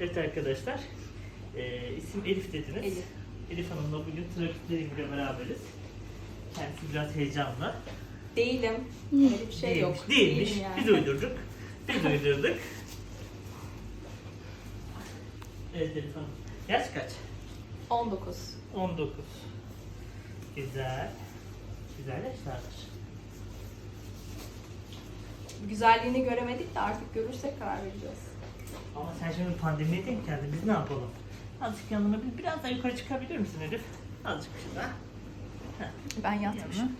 Evet arkadaşlar. Ee, isim Elif dediniz. Elif. Elif Hanım'la bugün trafiklerimle beraberiz. Kendisi biraz heyecanlı. Değilim. Öyle bir şey değilmiş, yok. değilmiş. Değilim yani. Biz uydurduk. Biz uydurduk. Evet Elif Hanım. Yaş kaç? 19. 19. Güzel. Güzel yaşlardır. Güzelliğini göremedik de artık görürsek karar vereceğiz. Ama sen şimdi pandemiye denk geldin. Biz ne yapalım? Azıcık yanına bir biraz daha yukarı çıkabilir misin Elif? Azıcık şurada. Ben yatmışım.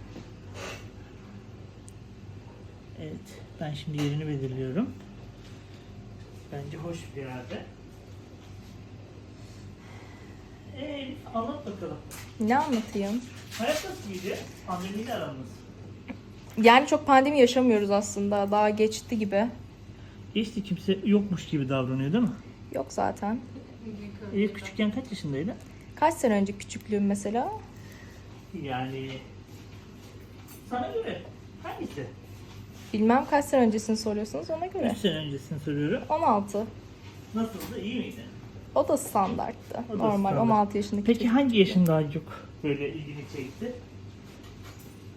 Evet. Ben şimdi yerini belirliyorum. Bence hoş bir yerde. Ee, Elif anlat bakalım. Ne anlatayım? Hayat nasıl gidiyor? Pandemiyle aramız. Yani çok pandemi yaşamıyoruz aslında. Daha geçti gibi. Geçti kimse yokmuş gibi davranıyor değil mi? Yok zaten. Elif küçükken kaç yaşındaydı? Kaç sene önce küçüklüğüm mesela? Yani sana göre hangisi? Bilmem kaç sene öncesini soruyorsunuz ona göre. 3 sene öncesini soruyorum. 16. Nasıldı? İyi miydi? O da standarttı. O da Normal standart. 16 yaşındaki Peki çocuk hangi gibi. yaşın daha çok böyle ilgini çekti?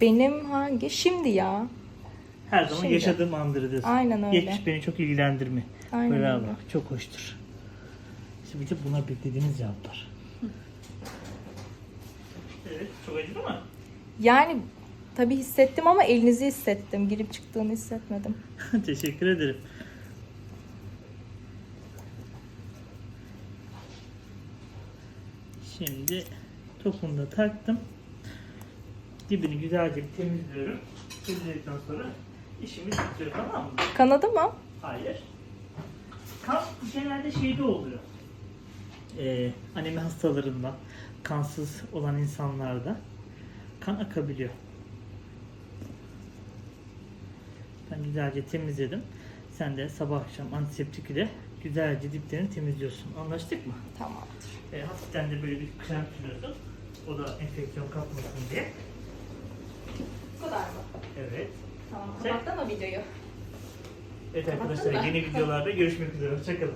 Benim hangi? Şimdi ya. Her zaman Şimdi. yaşadığım andır diyorsun. Aynen öyle. Geçmiş beni çok ilgilendirmiyor. Aynen Bravo. öyle. Çok hoştur. İşte bir de buna beklediğiniz cevaplar. evet. Çok acıdı mı? Yani tabii hissettim ama elinizi hissettim. Girip çıktığını hissetmedim. Teşekkür ederim. Şimdi topunu da taktım. Dibini güzelce temizliyorum. Temizledikten sonra işimiz bitiyor tamam mı? Kanadı mı? Hayır. Kan genelde şeyde oluyor. Ee, anemi hastalarında, kansız olan insanlarda kan akabiliyor. Ben güzelce temizledim. Sen de sabah akşam antiseptik ile güzelce diplerini temizliyorsun. Anlaştık mı? Tamamdır. E, hafiften de böyle bir krem sürüyorsun. O da enfeksiyon kapmasın diye. Bu kadar mı? Evet. Tamam. Kapattın mı videoyu? Evet Kapattın arkadaşlar mı? yeni videolarda görüşmek üzere. Hoşçakalın.